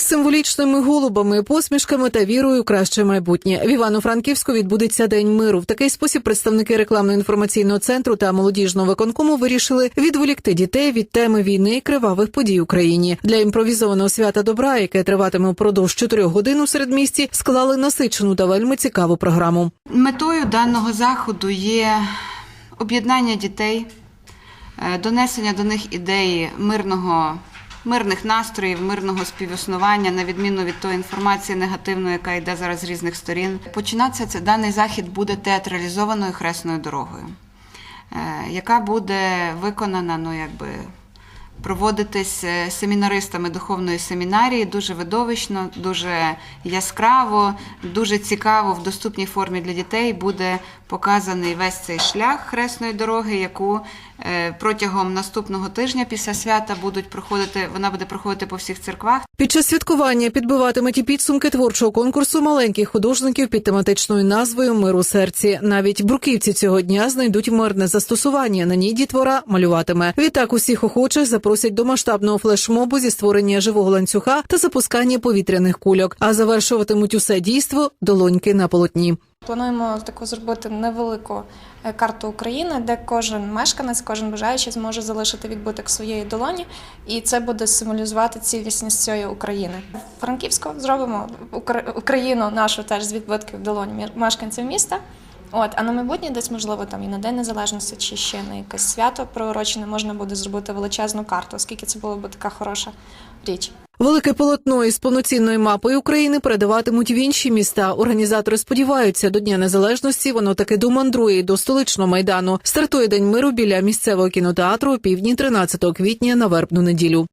Із символічними голубами, посмішками та вірою у краще майбутнє в Івано-Франківську відбудеться день миру. В такий спосіб представники рекламно-інформаційного центру та молодіжного виконкому вирішили відволікти дітей від теми війни і кривавих подій Україні. Для імпровізованого свята добра, яке триватиме впродовж чотирьох годин у середмісті, склали насичену та вельми цікаву програму. Метою даного заходу є об'єднання дітей, е, донесення до них ідеї мирного, мирних настроїв, мирного співіснування, на відміну від тої інформації негативної, яка йде зараз з різних сторін. Починатися це даний захід буде театралізованою хресною дорогою, е, яка буде виконана, ну якби. Проводитись е, семінаристами духовної семінарії дуже видовищно, дуже яскраво, дуже цікаво в доступній формі для дітей буде показаний весь цей шлях хресної дороги, яку е, протягом наступного тижня після свята будуть проходити. Вона буде проходити по всіх церквах. Під час святкування підбиватимуть і підсумки творчого конкурсу маленьких художників під тематичною назвою Мир у серці. Навіть бруківці цього дня знайдуть мирне застосування. На ній дітвора малюватиме. Відтак усіх охочих запросять до масштабного флешмобу зі створення живого ланцюга та запускання повітряних кульок. А завершуватимуть усе дійство долоньки на полотні. Плануємо таку зробити невелику е, карту України, де кожен мешканець, кожен бажаючий зможе залишити відбиток своєї долоні, і це буде символізувати цілісність цієї України. Франківську зробимо Укра- Україну нашу теж з відбитків долонь мі- мешканців міста. От, а на майбутнє десь можливо там і на День Незалежності, чи ще на якесь свято приурочене можна буде зробити величезну карту, оскільки це була б така хороша річ. Велике полотно із повноцінною мапою України передаватимуть в інші міста. Організатори сподіваються, до Дня Незалежності воно таки домандрує до столичного майдану. Стартує день миру біля місцевого кінотеатру у півдні 13 квітня на вербну неділю.